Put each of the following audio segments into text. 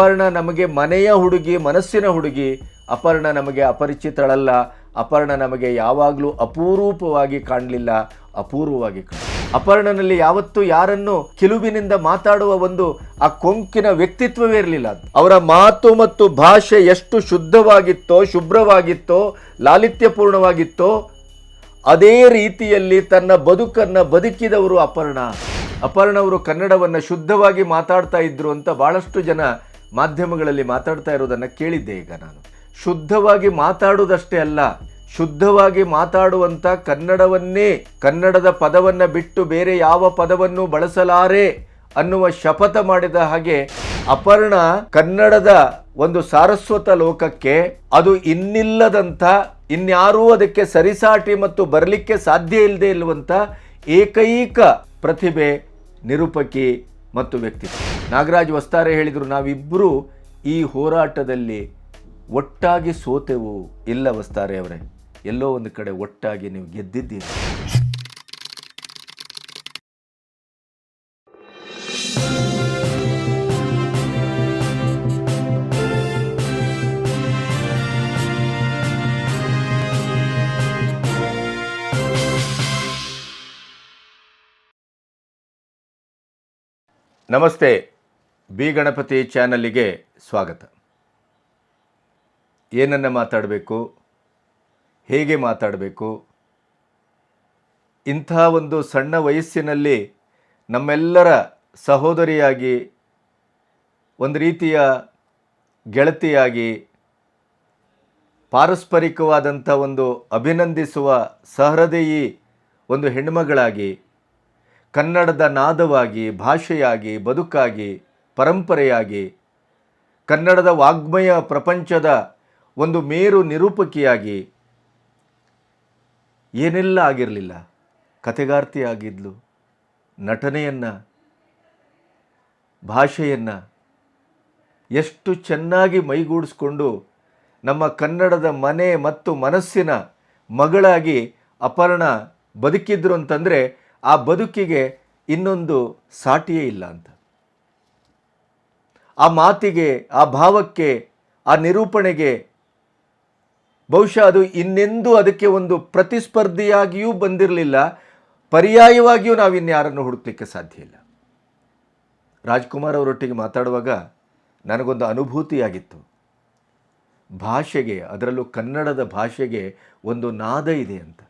ಅಪರ್ಣ ನಮಗೆ ಮನೆಯ ಹುಡುಗಿ, ಮನಸ್ಸಿನ ಹುಡುಗಿ. ಅಪರ್ಣ ನಮಗೆ ಅಪರಿಚಿತಳಲ್ಲ. ಅಪರ್ಣ ನಮಗೆ ಯಾವಾಗಲೂ ಅಪೂರೂಪವಾಗಿ ಕಾಣಲಿಲ್ಲ, ಅಪೂರ್ವವಾಗಿ ಅಪರ್ಣನಲ್ಲಿ ಯಾವತ್ತೂ ಯಾರನ್ನು ಕಿಲುಬಿನಿಂದ ಮಾತಾಡುವ ಒಂದು ಆ ಕೊಂಕಿನ ವ್ಯಕ್ತಿತ್ವವೇ ಇರಲಿಲ್ಲ ಅವರ ಮಾತು ಮತ್ತು ಭಾಷೆ ಎಷ್ಟು ಶುದ್ಧವಾಗಿತ್ತೋ, ಶುಭ್ರವಾಗಿತ್ತೋ, ಲಾಲಿತ್ಯಪೂರ್ಣವಾಗಿತ್ತೋ, ಅದೇ ರೀತಿಯಲ್ಲಿ ತನ್ನ ಬದುಕನ್ನ ಬದುಕಿದವರು ಅಪರ್ಣ. ಅಪರ್ಣ ಅವರು ಕನ್ನಡವನ್ನ ಶುದ್ಧವಾಗಿ ಮಾತಾಡ್ತಾ ಇದ್ರು ಅಂತ ಬಹಳಷ್ಟು ಜನ ಮಾಧ್ಯಮಗಳಲ್ಲಿ ಮಾತಾಡ್ತಾ ಇರೋದನ್ನ ಕೇಳಿದ್ದೆ ಈಗ ನಾನು. ಶುದ್ಧವಾಗಿ ಮಾತಾಡುವುದಷ್ಟೇ ಅಲ್ಲ, ಶುದ್ಧವಾಗಿ ಮಾತಾಡುವಂಥ ಕನ್ನಡವನ್ನೇ, ಕನ್ನಡದ ಪದವನ್ನು ಬಿಟ್ಟು ಬೇರೆ ಯಾವ ಪದವನ್ನು ಬಳಸಲಾರೆ ಅನ್ನುವ ಶಪಥ ಮಾಡಿದ ಹಾಗೆ ಅಪರ್ಣ ಕನ್ನಡದ ಒಂದು ಸಾರಸ್ವತ ಲೋಕಕ್ಕೆ ಅದು ಇನ್ನಿಲ್ಲದಂಥ ಇನ್ಯಾರೂ ಅದಕ್ಕೆ ಸರಿಸಾಟಿ ಮತ್ತು ಬರಲಿಕ್ಕೆ ಸಾಧ್ಯ ಇಲ್ಲದೆ ಇಲ್ಲವಂಥ ಏಕೈಕ ಪ್ರತಿಭೆ ನಿರೂಪಕಿ ಮತ್ತು ವ್ಯಕ್ತಿತ್ವ ನಾಗರಾಜ್ ವಸ್ತಾರೆ ಹೇಳಿದರು ನಾವಿಬ್ಬರು ಈ ಹೋರಾಟದಲ್ಲಿ ಒಟ್ಟಾಗಿ ಸೋತೆವು ಇಲ್ಲ ವಸ್ತಾರೆ ಅವರೇ. ಎಲ್ಲೋ ಒಂದು ಕಡೆ ಒಟ್ಟಾಗಿ ನೀವು ಗೆದ್ದಿದ್ದೀರಿ. ನಮಸ್ತೆ, ಬಿ ಗಣಪತಿ ಚಾನಲಿಗೆ ಸ್ವಾಗತ. ಏನನ್ನು ಮಾತಾಡಬೇಕು? ಹೇಗೆ ಮಾತಾಡಬೇಕು? ಇಂಥ ಒಂದು ಸಣ್ಣ ವಯಸ್ಸಿನಲ್ಲಿ ನಮ್ಮೆಲ್ಲರ ಸಹೋದರಿಯಾಗಿ, ಒಂದು ರೀತಿಯ ಗೆಳತಿಯಾಗಿ, ಪಾರಸ್ಪರಿಕವಾದಂಥ ಒಂದು ಅಭಿನಂದಿಸುವ ಸಹೃದಯಿ ಒಂದು ಹೆಣ್ಮಗಳಾಗಿ ಕನ್ನಡದ ನಾದವಾಗಿ, ಭಾಷೆಯಾಗಿ, ಬದುಕಾಗಿ, ಪರಂಪರೆಯಾಗಿ, ಕನ್ನಡದ ವಾಗ್ಮಯ ಪ್ರಪಂಚದ ಒಂದು ಮೇರು ನಿರೂಪಕಿಯಾಗಿ ಏನೆಲ್ಲ ಆಗಿರಲಿಲ್ಲ? ಕತೆಗಾರ್ತಿ ಆಗಿದ್ಲು, ನಟನೆಯನ್ನು, ಭಾಷೆಯನ್ನು, ಎಷ್ಟು ಚೆನ್ನಾಗಿ ಮೈಗೂಡಿಸ್ಕೊಂಡು ನಮ್ಮ ಕನ್ನಡದ ಮನೆ ಮತ್ತು ಮನಸ್ಸಿನ ಮಗಳಾಗಿ ಅಪರ್ಣ ಬದುಕಿದ್ರು ಅಂತಂದರೆ ಆ ಬದುಕಿಗೆ ಇನ್ನೊಂದು ಸಾಟಿಯೇ ಇಲ್ಲ ಅಂತ. ಆ ಮಾತಿಗೆ, ಆ ಭಾವಕ್ಕೆ, ಆ ನಿರೂಪಣೆಗೆ ಬಹುಶಃ ಅದು ಇನ್ನೆಂದೂ ಅದಕ್ಕೆ ಒಂದು ಪ್ರತಿಸ್ಪರ್ಧಿಯಾಗಿಯೂ ಬಂದಿರಲಿಲ್ಲ. ಪರ್ಯಾಯವಾಗಿಯೂ ನಾವು ಇನ್ಯಾರನ್ನು ಹುಡುಕ್ಲಿಕ್ಕೆ ಸಾಧ್ಯ ಇಲ್ಲ. ರಾಜ್ಕುಮಾರ್ ಅವರೊಟ್ಟಿಗೆ ಮಾತಾಡುವಾಗ ನನಗೊಂದು ಅನುಭೂತಿಯಾಗಿತ್ತು. ಭಾಷೆಗೆ, ಅದರಲ್ಲೂ ಕನ್ನಡದ ಭಾಷೆಗೆ ಒಂದು ನಾದ ಇದೆ ಅಂತ.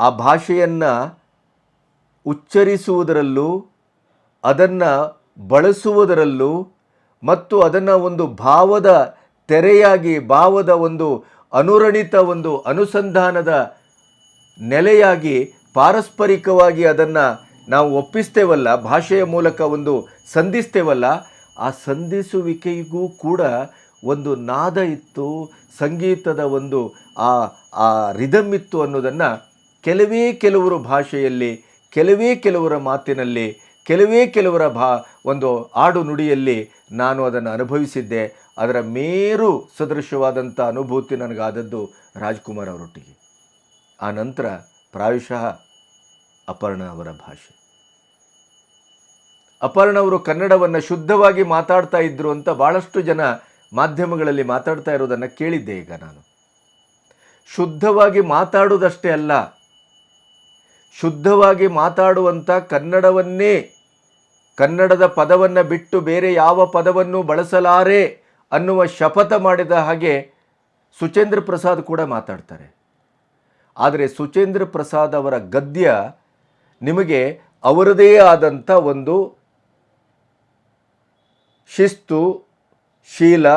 ಆ ಭಾಷೆಯನ್ನು ಉಚ್ಚರಿಸುವುದರಲ್ಲೂ, ಅದನ್ನು ಬಳಸುವುದರಲ್ಲೂ ಮತ್ತು ಅದನ್ನು ಒಂದು ಭಾವದ ತೆರೆಯಾಗಿ, ಭಾವದ ಒಂದು ಅನುರಣಿತ ಒಂದು ಅನುಸಂಧಾನದ ನೆಲೆಯಾಗಿ, ಪಾರಸ್ಪರಿಕವಾಗಿ ಅದನ್ನು ನಾವು ಒಪ್ಪಿಸ್ತೇವಲ್ಲ, ಭಾಷೆಯ ಮೂಲಕ ಒಂದು ಸಂಧಿಸ್ತೇವಲ್ಲ, ಆ ಸಂಧಿಸುವಿಕೆಗೂ ಕೂಡ ಒಂದು ನಾದ ಇತ್ತು, ಸಂಗೀತದ ಒಂದು ಆ ಆ ರಿದಮ್ ಇತ್ತು ಅನ್ನೋದನ್ನು ಕೆಲವೇ ಕೆಲವರು ಭಾಷೆಯಲ್ಲಿ, ಕೆಲವೇ ಕೆಲವರ ಮಾತಿನಲ್ಲಿ, ಕೆಲವೇ ಕೆಲವರ ಭಾ, ಒಂದು ಆಡು ನುಡಿಯಲ್ಲಿ ನಾನು ಅದನ್ನು ಅನುಭವಿಸಿದ್ದೆ. ಅದರ ಮೇರು ಸದೃಶವಾದಂಥ ಅನುಭೂತಿ ನನಗಾದದ್ದು ರಾಜ್ಕುಮಾರ್ ಅವರೊಟ್ಟಿಗೆ. ಆ ನಂತರ ಪ್ರಾಯಶಃ ಅಪರ್ಣ ಅವರ ಭಾಷೆ. ಅಪರ್ಣ ಅವರು ಕನ್ನಡವನ್ನು ಶುದ್ಧವಾಗಿ ಮಾತಾಡ್ತಾ ಇದ್ರು ಅಂತ ಭಾಳಷ್ಟು ಜನ ಮಾಧ್ಯಮಗಳಲ್ಲಿ ಮಾತಾಡ್ತಾ ಇರೋದನ್ನು ಕೇಳಿದ್ದೆ ಈಗ ನಾನು. ಶುದ್ಧವಾಗಿ ಮಾತಾಡುವುದಷ್ಟೇ ಅಲ್ಲ ಶುದ್ಧವಾಗಿ ಮಾತಾಡುವಂಥ ಕನ್ನಡವನ್ನೇ, ಕನ್ನಡದ ಪದವನ್ನು ಬಿಟ್ಟು ಬೇರೆ ಯಾವ ಪದವನ್ನು ಬಳಸಲಾರೆ ಅನ್ನುವ ಶಪಥ ಮಾಡಿದ ಹಾಗೆ ಸುಚೇಂದ್ರ ಪ್ರಸಾದ್ ಕೂಡ ಮಾತಾಡ್ತಾರೆ. ಆದರೆ ಸುಚೇಂದ್ರ ಪ್ರಸಾದ್ ಅವರ ಗದ್ಯ ನಿಮಗೆ ಅವರದೇ ಆದಂಥ ಒಂದು ಶಿಸ್ತು, ಶೀಲ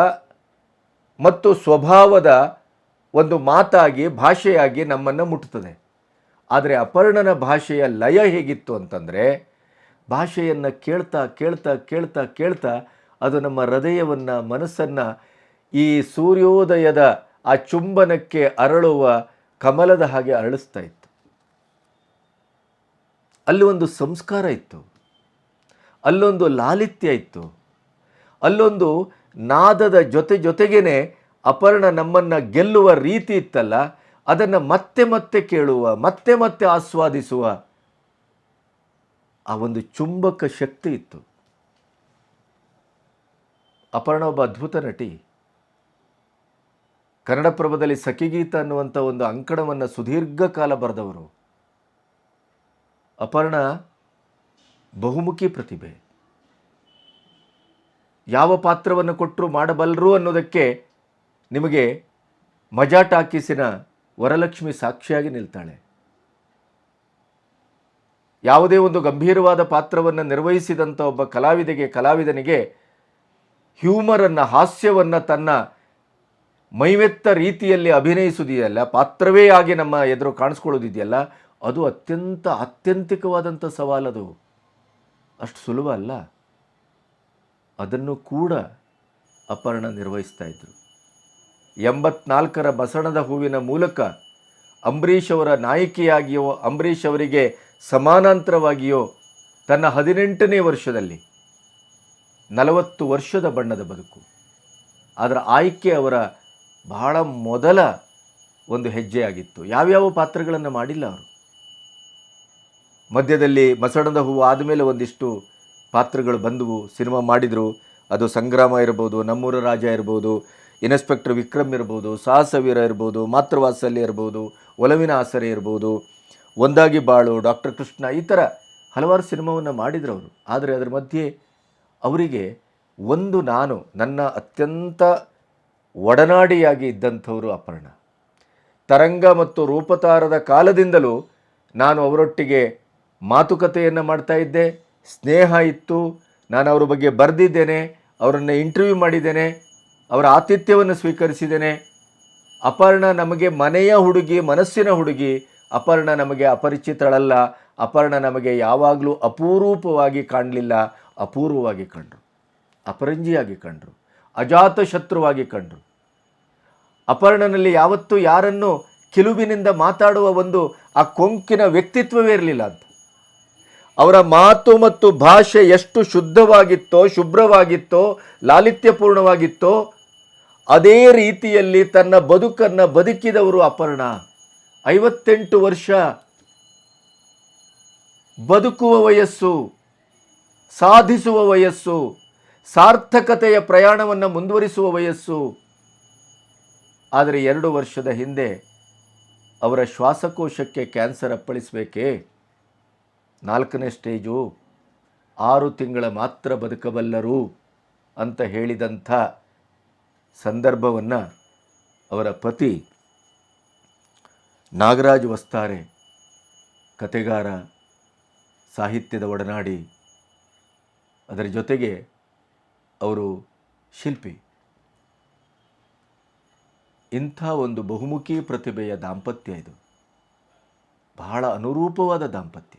ಮತ್ತು ಸ್ವಭಾವದ ಒಂದು ಮಾತಾಗಿ, ಭಾಷೆಯಾಗಿ ನಮ್ಮನ್ನು ಮುಟ್ಟುತ್ತದೆ ಆದರೆ ಅಪರ್ಣನ ಭಾಷೆಯ ಲಯ ಹೇಗಿತ್ತು ಅಂತಂದರೆ ಭಾಷೆಯನ್ನು ಕೇಳ್ತಾ ಕೇಳ್ತಾ ಕೇಳ್ತಾ ಕೇಳ್ತಾ ಅದು ನಮ್ಮ ಹೃದಯವನ್ನು, ಮನಸ್ಸನ್ನು ಈ ಸೂರ್ಯೋದಯದ ಆ ಚುಂಬನಕ್ಕೆ ಅರಳುವ ಕಮಲದ ಹಾಗೆ ಅರಳಿಸ್ತಾ ಇತ್ತು. ಅಲ್ಲಿ ಒಂದು ಸಂಸ್ಕಾರ ಇತ್ತು. ಅಲ್ಲೊಂದು ಲಾಲಿತ್ಯ ಇತ್ತು. ಅಲ್ಲೊಂದು ನಾದದ ಜೊತೆ ಜೊತೆಗೇನೆ ಅಪರ್ಣ ನಮ್ಮನ್ನು ಗೆಲ್ಲುವ ರೀತಿ ಇತ್ತಲ್ಲ ಅದನ್ನು ಮತ್ತೆ ಮತ್ತೆ ಕೇಳುವ, ಮತ್ತೆ ಮತ್ತೆ ಆಸ್ವಾದಿಸುವ ಆ ಒಂದು ಚುಂಬಕ ಶಕ್ತಿ ಇತ್ತು. ಅಪರ್ಣ ಒಬ್ಬ ಅದ್ಭುತ ನಟಿ. ಕನ್ನಡಪ್ರಭದಲ್ಲಿ ಸಖಿಗೀತ ಅನ್ನುವಂಥ ಒಂದು ಅಂಕಣವನ್ನು ಸುದೀರ್ಘ ಕಾಲ ಬರೆದವರು. ಅಪರ್ಣ ಬಹುಮುಖಿ ಪ್ರತಿಭೆ. ಯಾವ ಪಾತ್ರವನ್ನು ಕೊಟ್ಟರು ಮಾಡಬಲ್ಲರು ಅನ್ನೋದಕ್ಕೆ ನಿಮಗೆ ಮಜಾ ಟಾಕೀಸಿನ ವರಲಕ್ಷ್ಮಿ ಸಾಕ್ಷಿಯಾಗಿ ನಿಲ್ತಾಳೆ. ಯಾವುದೇ ಒಂದು ಗಂಭೀರವಾದ ಪಾತ್ರವನ್ನು ನಿರ್ವಹಿಸಿದಂಥ ಒಬ್ಬ ಕಲಾವಿದೆಗೆ, ಕಲಾವಿದನಿಗೆ ಹ್ಯೂಮರನ್ನು, ಹಾಸ್ಯವನ್ನು ತನ್ನ ಮೈವೆತ್ತ ರೀತಿಯಲ್ಲಿ ಅಭಿನಯಿಸುವುದಿದೆಯಲ್ಲ ಪಾತ್ರವೇ ಆಗಿ ನಮ್ಮ ಎದುರು ಕಾಣಿಸ್ಕೊಳ್ಳೋದಿದೆಯಲ್ಲ, ಅದು ಅತ್ಯಂತ ಆತ್ಯಂತಿಕವಾದಂಥ ಸವಾಲದು ಅಷ್ಟು ಸುಲಭ ಅಲ್ಲ. ಅದನ್ನು ಕೂಡ ಅಪರ್ಣ ನಿರ್ವಹಿಸ್ತಾ ಇದ್ರು. ಎಂಬತ್ನಾಲ್ಕರ ಬಸಣದ ಹೂವಿನ ಮೂಲಕ ಅಂಬರೀಷ್ ಅವರ ನಾಯಕಿಯಾಗಿಯೋ, ಅಂಬರೀಷ್ ಅವರಿಗೆ ಸಮಾನಾಂತರವಾಗಿಯೋ ತನ್ನ ಹದಿನೆಂಟನೇ ವರ್ಷದಲ್ಲಿ ನಲವತ್ತು ವರ್ಷದ ಬಣ್ಣದ ಬದುಕು. ಅದರ ಆಯ್ಕೆ ಅವರ ಬಹಳ ಮೊದಲ ಒಂದು ಹೆಜ್ಜೆಯಾಗಿತ್ತು. ಯಾವ್ಯಾವ ಪಾತ್ರಗಳನ್ನು ಮಾಡಿಲ್ಲ ಅವರು? ಮಧ್ಯದಲ್ಲಿ ಮಸಣದ ಹೂವು ಆದಮೇಲೆ ಒಂದಿಷ್ಟು ಪಾತ್ರಗಳು ಬಂದವು. ಸಿನಿಮಾ ಮಾಡಿದರು. ಅದು ಸಂಗ್ರಾಮ ಇರ್ಬೋದು, ನಮ್ಮೂರ ರಾಜ ಇರ್ಬೋದು ಇನ್ಸ್ಪೆಕ್ಟರ್ ವಿಕ್ರಮ್ ಇರ್ಬೋದು ಸಾಹಸವೀರ ಇರ್ಬೋದು ಮಾತೃವಾತ್ಸಲ್ಯ ಇರ್ಬೋದು ಒಲವಿನ ಆಸರೆ ಇರ್ಬೋದು, ಒಂದಾಗಿ ಬಾಳು ಡಾಕ್ಟರ್ ಕೃಷ್ಣ ಈ ಥರ ಹಲವಾರು ಸಿನಿಮಾವನ್ನು ಮಾಡಿದ್ರು ಅವರು. ಆದರೆ ಅದರ ಮಧ್ಯೆ ಅವರಿಗೆ ಒಂದು ನಾನು, ನನ್ನ ಅತ್ಯಂತ ಒಡನಾಡಿಯಾಗಿ ಇದ್ದಂಥವರು ಅಪರ್ಣ. ತರಂಗ ಮತ್ತು ರೂಪತಾರದ ಕಾಲದಿಂದಲೂ ನಾನು ಅವರೊಟ್ಟಿಗೆ ಮಾತುಕತೆಯನ್ನು ಮಾಡ್ತಾ ಇದ್ದೆ, ಸ್ನೇಹ ಇತ್ತು, ನಾನು ಅವರ ಬಗ್ಗೆ ಬರೆದಿದ್ದೇನೆ, ಅವರನ್ನು ಇಂಟರ್ವ್ಯೂ ಮಾಡಿದ್ದೇನೆ ಅವರ ಆತಿಥ್ಯವನ್ನು ಸ್ವೀಕರಿಸಿದ್ದೇನೆ. ಅಪರ್ಣ ನಮಗೆ ಮನೆಯ ಹುಡುಗಿ, ಮನಸ್ಸಿನ ಹುಡುಗಿ. ಅಪರ್ಣ ನಮಗೆ ಅಪರಿಚಿತಳಲ್ಲ. ಅಪರ್ಣ ನಮಗೆ ಯಾವಾಗಲೂ ಅಪೂರೂಪವಾಗಿ ಕಾಣಲಿಲ್ಲ. ಅಪೂರ್ವವಾಗಿ ಕಂಡರು. ಅಪರಂಜಿಯಾಗಿ ಕಂಡರು. ಅಜಾತ ಶತ್ರುವಾಗಿ ಕಂಡರು. ಅಪರ್ಣನಲ್ಲಿ ಯಾವತ್ತೂ ಯಾರನ್ನು ಕಿಲುಬಿನಿಂದ ಮಾತಾಡುವ ಒಂದು ಆ ಕೊಂಕಿನ ವ್ಯಕ್ತಿತ್ವವೇ ಇರಲಿಲ್ಲ ಅಂತ. ಅವರ ಮಾತು ಮತ್ತು ಭಾಷೆ ಎಷ್ಟು ಶುದ್ಧವಾಗಿತ್ತೋ, ಶುಭ್ರವಾಗಿತ್ತೋ, ಲಾಲಿತ್ಯಪೂರ್ಣವಾಗಿತ್ತೋ ಅದೇ ರೀತಿಯಲ್ಲಿ ತನ್ನ ಬದುಕನ್ನು ಬದುಕಿದವರು ಅಪರ್ಣ. ಐವತ್ತೆಂಟು ವರ್ಷ ಬದುಕುವ ವಯಸ್ಸು, ಸಾಧಿಸುವ ವಯಸ್ಸು, ಸಾರ್ಥಕತೆಯ ಪ್ರಯಾಣವನ್ನು ಮುಂದುವರಿಸುವ ವಯಸ್ಸು. ಆದರೆ ಎರಡು ವರ್ಷದ ಹಿಂದೆ ಅವರ ಶ್ವಾಸಕೋಶಕ್ಕೆ ಕ್ಯಾನ್ಸರ್ ಅಪ್ಪಳಿಸಬೇಕೇ? ನಾಲ್ಕನೇ ಸ್ಟೇಜು, ಆರು ತಿಂಗಳ ಮಾತ್ರ ಬದುಕಬಲ್ಲರು ಅಂತ ಹೇಳಿದಂಥ ಸಂದರ್ಭವನ್ನು ಅವರ ಪತಿ ನಾಗರಾಜ್ ವಸ್ತಾರೆ ಕತೆಗಾರ ಸಾಹಿತ್ಯದ ಒಡನಾಡಿ, ಅದರ ಜೊತೆಗೆ ಅವರು ಶಿಲ್ಪಿ. ಇಂಥ ಒಂದು ಬಹುಮುಖಿ ಪ್ರತಿಭೆಯ ದಾಂಪತ್ಯ ಇದು. ಬಹಳ ಅನುರೂಪವಾದ ದಾಂಪತ್ಯ.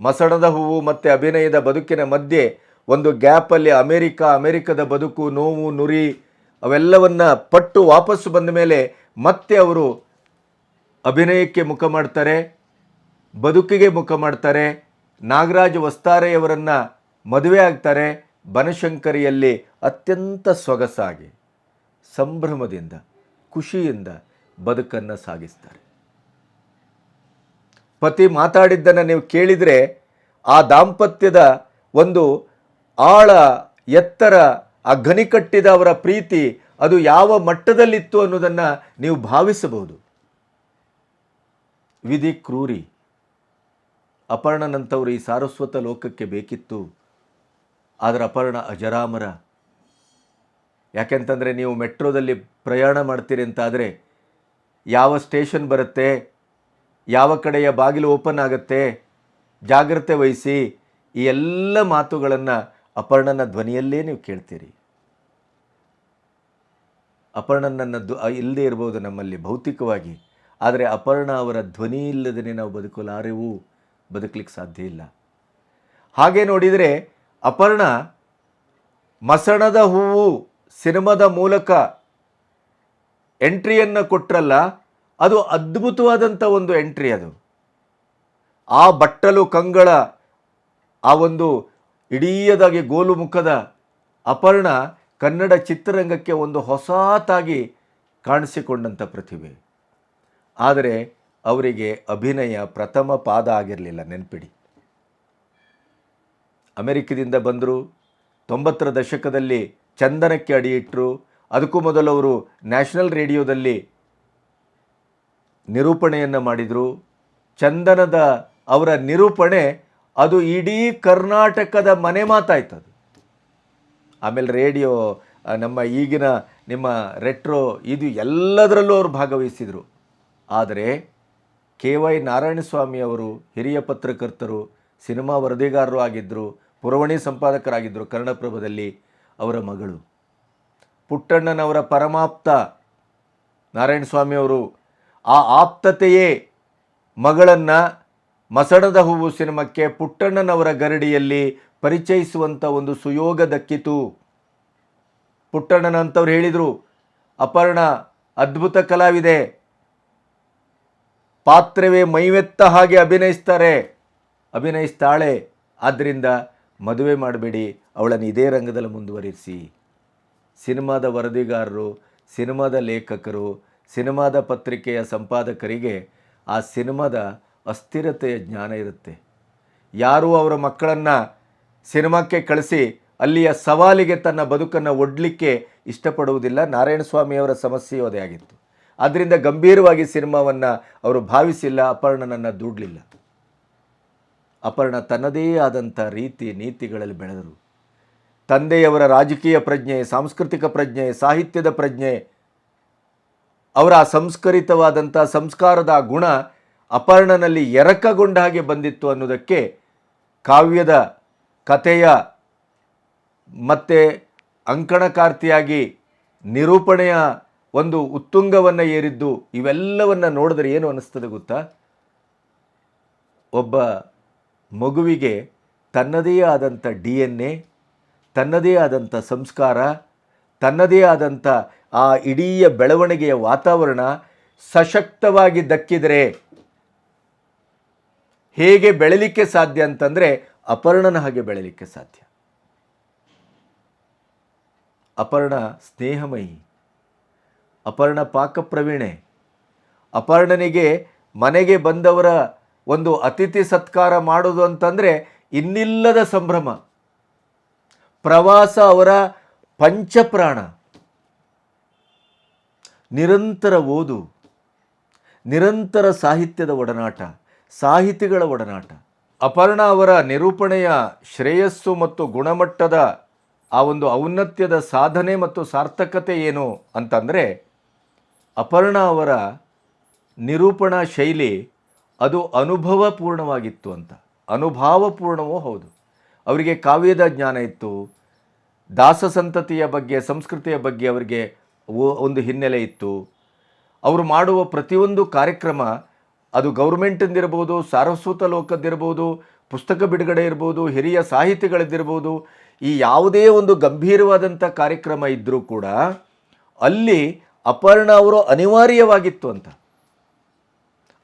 ಮಸಣದ ಹೂವು ಮತ್ತು ಅಭಿನಯದ ಬದುಕಿನ ಮಧ್ಯೆ ಒಂದು ಗ್ಯಾಪಲ್ಲಿ ಅಮೆರಿಕ, ಅಮೆರಿಕದ ಬದುಕು, ನೋವು, ನುರಿ ಅವೆಲ್ಲವನ್ನ ಪಟ್ಟು ವಾಪಸ್ಸು ಬಂದ ಮೇಲೆ ಮತ್ತೆ ಅವರು ಅಭಿನಯಕ್ಕೆ ಮುಖ ಮಾಡ್ತಾರೆ, ಬದುಕಿಗೆ ಮುಖ ಮಾಡ್ತಾರೆ, ನಾಗರಾಜ್ ವಸ್ತಾರೆಯವರನ್ನು ಮದುವೆ ಆಗ್ತಾರೆ ಬನಶಂಕರಿಯಲ್ಲಿ ಅತ್ಯಂತ ಸೊಗಸಾಗಿ, ಸಂಭ್ರಮದಿಂದ, ಖುಷಿಯಿಂದ ಬದುಕನ್ನು ಸಾಗಿಸ್ತಾರೆ. ಪತಿ ಮಾತಾಡಿದ್ದನ್ನು ನೀವು ಕೇಳಿದರೆ ಆ ದಾಂಪತ್ಯದ ಒಂದು ಆಳ ಎತ್ತರ ಆ ಗನಿಕಟ್ಟಿದ ಅವರ ಪ್ರೀತಿ ಅದು ಯಾವ ಮಟ್ಟದಲ್ಲಿತ್ತು ಅನ್ನೋದನ್ನು ನೀವು ಭಾವಿಸಬಹುದು. ವಿಧಿ ಕ್ರೂರಿ. ಅಪರ್ಣನಂಥವರು ಈ ಸಾರಸ್ವತ ಲೋಕಕ್ಕೆ ಬೇಕಿತ್ತು. ಆದರೆ ಅಪರ್ಣ ಅಜರಾಮರ. ಯಾಕೆಂತಂದರೆ ನೀವು ಮೆಟ್ರೋದಲ್ಲಿ ಪ್ರಯಾಣ ಮಾಡ್ತೀರಿ ಅಂತಾದರೆ ಯಾವ ಸ್ಟೇಷನ್ ಬರುತ್ತೆ, ಯಾವ ಕಡೆಯ ಬಾಗಿಲು ಓಪನ್ ಆಗುತ್ತೆ, ಜಾಗ್ರತೆ ವಹಿಸಿ ಈ ಎಲ್ಲ ಮಾತುಗಳನ್ನು ಅಪರ್ಣನ ಧ್ವನಿಯಲ್ಲೇ ನೀವು ಕೇಳ್ತೀರಿ. ಅಪರ್ಣನನ್ನ ದ್ ಇಲ್ಲದೆ ಇರ್ಬೋದು ನಮ್ಮಲ್ಲಿ ಭೌತಿಕವಾಗಿ. ಆದರೆ ಅಪರ್ಣ ಅವರ ಧ್ವನಿ ಇಲ್ಲದೇ ನಾವು ಬದುಕಲಾರೆವು ಬದುಕಲಿಕ್ಕೆ ಸಾಧ್ಯ ಇಲ್ಲ. ಹಾಗೆ ನೋಡಿದರೆ ಅಪರ್ಣ ಮಸಣದ ಹೂವು ಸಿನಿಮಾದ ಮೂಲಕ ಎಂಟ್ರಿಯನ್ನು ಕೊಟ್ರಲ್ಲ, ಅದು ಅದ್ಭುತವಾದಂಥ ಒಂದು ಎಂಟ್ರಿ ಅದು. ಆ ಬಟ್ಟಲು ಕಂಗಳ, ಆ ಒಂದು ಇಡೀಯದಾಗಿ ಗೋಲು ಮುಖದ ಅಪರ್ಣ ಕನ್ನಡ ಚಿತ್ರರಂಗಕ್ಕೆ ಒಂದು ಹೊಸತಾಗಿ ಕಾಣಿಸಿಕೊಂಡಂಥ ಪ್ರತಿಭೆ. ಆದರೆ ಅವರಿಗೆ ಅಭಿನಯ ಪ್ರಥಮ ಪಾದ ಆಗಿರಲಿಲ್ಲ ನೆನಪಿಡಿ. ಅಮೆರಿಕದಿಂದ ಬಂದರು, ತೊಂಬತ್ತರ ದಶಕದಲ್ಲಿ ಚಂದನಕ್ಕೆ ಅಡಿ ಅದಕ್ಕೂ ಮೊದಲು ಅವರು ನ್ಯಾಷನಲ್ ರೇಡಿಯೋದಲ್ಲಿ ನಿರೂಪಣೆಯನ್ನು ಮಾಡಿದರು. ಚಂದನದ ಅವರ ನಿರೂಪಣೆ ಅದು ಇಡೀ ಕರ್ನಾಟಕದ ಮನೆ ಮಾತಾಯ್ತದು. ಆಮೇಲೆ ರೇಡಿಯೋ ನಮ್ಮ ಈಗಿನ ನಿಮ್ಮ ರೆಟ್ರೋ, ಇದು ಎಲ್ಲದರಲ್ಲೂ ಅವರು ಭಾಗವಹಿಸಿದರು. ಆದರೆ ಕೆ ವೈ ನಾರಾಯಣಸ್ವಾಮಿ ಅವರು ಹಿರಿಯ ಪತ್ರಕರ್ತರು, ಸಿನಿಮಾ ವರದಿಗಾರರು ಆಗಿದ್ದರು ಪುರವಣಿ ಸಂಪಾದಕರಾಗಿದ್ದರು ಕನ್ನಡಪ್ರಭದಲ್ಲಿ ಅವರ ಮಗಳು. ಪುಟ್ಟಣ್ಣನವರ ಪರಮಾಪ್ತ ನಾರಾಯಣಸ್ವಾಮಿ ಅವರು ಆ ಆಪ್ತತೆಯೇ ಮಗಳನ್ನು ಮಸಣದ ಹೂವು ಸಿನಿಮಾಕ್ಕೆ ಪುಟ್ಟಣ್ಣನವರ ಗರಡಿಯಲ್ಲಿ ಪರಿಚಯಿಸುವಂಥ ಒಂದು ಸುಯೋಗ ದಕ್ಕಿತು. ಪುಟ್ಟಣ್ಣನಂತವ್ರು ಹೇಳಿದರು, ಅಪರ್ಣ, ಅದ್ಭುತ ಕಲಾವಿದೆ. ಪಾತ್ರವೇ ಮೈವೆತ್ತ ಹಾಗೆ ಅಭಿನಯಿಸ್ತಾರೆ. ಅಭಿನಯಿಸ್ತಾಳೆ. ಆದ್ದರಿಂದ ಮದುವೆ ಮಾಡಬೇಡಿ. ಅವಳನ್ನು ಇದೇ ರಂಗದಲ್ಲಿ ಮುಂದುವರಿಸಿ. ಸಿನಿಮಾದ ವರದಿಗಾರರು, ಸಿನಿಮಾದ ಲೇಖಕರು, ಸಿನಿಮಾದ ಪತ್ರಿಕೆಯ ಸಂಪಾದಕರಿಗೆ ಆ ಸಿನಿಮಾದ ಅಸ್ಥಿರತೆಯ ಜ್ಞಾನ ಇರುತ್ತೆ. ಯಾರೂ ಅವರ ಮಕ್ಕಳನ್ನು ಸಿನಿಮಾಕ್ಕೆ ಕಳಿಸಿ ಅಲ್ಲಿಯ ಸವಾಲಿಗೆ ತನ್ನ ಬದುಕನ್ನು ಒಡ್ಲಿಕ್ಕೆ ಇಷ್ಟಪಡುವುದಿಲ್ಲ. ನಾರಾಯಣ ಸ್ವಾಮಿಯವರ ಸಮಸ್ಯೆಯೂ ಅದೇ ಆಗಿತ್ತು. ಆದ್ದರಿಂದ ಗಂಭೀರವಾಗಿ ಸಿನಿಮಾವನ್ನು ಅವರು ಭಾವಿಸಿಲ್ಲ. ಅಪರ್ಣನನ್ನು ದೂಡಲಿಲ್ಲ. ಅಪರ್ಣ ತನ್ನದೇ ಆದಂಥ ರೀತಿ ನೀತಿಗಳಲ್ಲಿ ಬೆಳೆದರು. ತಂದೆಯವರ ರಾಜಕೀಯ ಪ್ರಜ್ಞೆ, ಸಾಂಸ್ಕೃತಿಕ ಪ್ರಜ್ಞೆ, ಸಾಹಿತ್ಯದ ಪ್ರಜ್ಞೆ, ಅವರ ಸಂಸ್ಕರಿತವಾದಂಥ ಸಂಸ್ಕಾರದ ಗುಣ ಅಪರ್ಣನಲ್ಲಿ ಎರಕಗೊಂಡ ಹಾಗೆ ಬಂದಿತ್ತು ಅನ್ನೋದಕ್ಕೆ ಕಾವ್ಯದ ಕಥೆಯ ಮತ್ತು ಅಂಕಣಕಾರ್ತಿಯಾಗಿ ನಿರೂಪಣೆಯ ಒಂದು ಉತ್ತುಂಗವನ್ನು ಏರಿದ್ದು ಇವೆಲ್ಲವನ್ನು ನೋಡಿದ್ರೆ ಏನು ಅನ್ನಿಸ್ತದೆ ಗೊತ್ತಾ? ಒಬ್ಬ ಮಗುವಿಗೆ ತನ್ನದೇ ಆದಂಥ ಡಿ ಎನ್ ಎ ತನ್ನದೇ ಆದಂಥ ಸಂಸ್ಕಾರ, ತನ್ನದೇ ಆದಂಥ ಆ ಇಡೀ ಬೆಳವಣಿಗೆಯ ವಾತಾವರಣ ಸಶಕ್ತವಾಗಿ ದಕ್ಕಿದರೆ ಹೇಗೆ ಬೆಳಲಿಕ್ಕೆ ಸಾಧ್ಯ ಅಂತಂದರೆ ಅಪರ್ಣನ ಹಾಗೆ ಬೆಳಲಿಕ್ಕೆ ಸಾಧ್ಯ. ಅಪರ್ಣ ಸ್ನೇಹಮಯಿ, ಅಪರ್ಣ ಪಾಕಪ್ರವೀಣೆ, ಅಪರ್ಣನಿಗೆ ಮನೆಗೆ ಬಂದವರ ಒಂದು ಅತಿಥಿ ಸತ್ಕಾರ ಮಾಡೋದು ಅಂತಂದರೆ ಇನ್ನಿಲ್ಲದ ಸಂಭ್ರಮ. ಪ್ರವಾಸ ಅವರ ಪಂಚಪ್ರಾಣ. ನಿರಂತರ ಓದು, ನಿರಂತರ ಸಾಹಿತ್ಯದ ಒಡನಾಟ. ಸಾಹಿತಿಗಳ ಒಡನಾಟ. ಅಪರ್ಣ ಅವರ ನಿರೂಪಣೆಯ ಶ್ರೇಯಸ್ಸು ಮತ್ತು ಗುಣಮಟ್ಟದ ಆ ಒಂದು ಔನ್ನತ್ಯದ ಸಾಧನೆ ಮತ್ತು ಸಾರ್ಥಕತೆ ಏನು ಅಂತಂದರೆ, ಅಪರ್ಣ ಅವರ ನಿರೂಪಣಾ ಶೈಲಿ ಅದು ಅನುಭವಪೂರ್ಣವಾಗಿತ್ತು ಅಂತ. ಅನುಭಾವಪೂರ್ಣವೂ ಹೌದು. ಅವರಿಗೆ ಕಾವ್ಯದ ಜ್ಞಾನ ಇತ್ತು. ದಾಸ ಸಂತತಿಯ ಬಗ್ಗೆ, ಸಂಸ್ಕೃತಿಯ ಬಗ್ಗೆ ಅವರಿಗೆ ಒಂದು ಹಿನ್ನೆಲೆ ಇತ್ತು. ಅವರು ಮಾಡುವ ಪ್ರತಿಯೊಂದು ಕಾರ್ಯಕ್ರಮ ಅದು ಗೌರ್ಮೆಂಟಿಂದಿರ್ಬೋದು, ಸಾರಸ್ವತ ಲೋಕದ್ದಿರ್ಬೋದು, ಪುಸ್ತಕ ಬಿಡುಗಡೆ ಇರ್ಬೋದು, ಹಿರಿಯ ಸಾಹಿತಿಗಳದ್ದಿರ್ಬೋದು, ಈ ಯಾವುದೇ ಒಂದು ಗಂಭೀರವಾದಂಥ ಕಾರ್ಯಕ್ರಮ ಇದ್ದರೂ ಕೂಡ ಅಲ್ಲಿ ಅಪರ್ಣ ಅವರು ಅನಿವಾರ್ಯವಾಗಿತ್ತು ಅಂತ.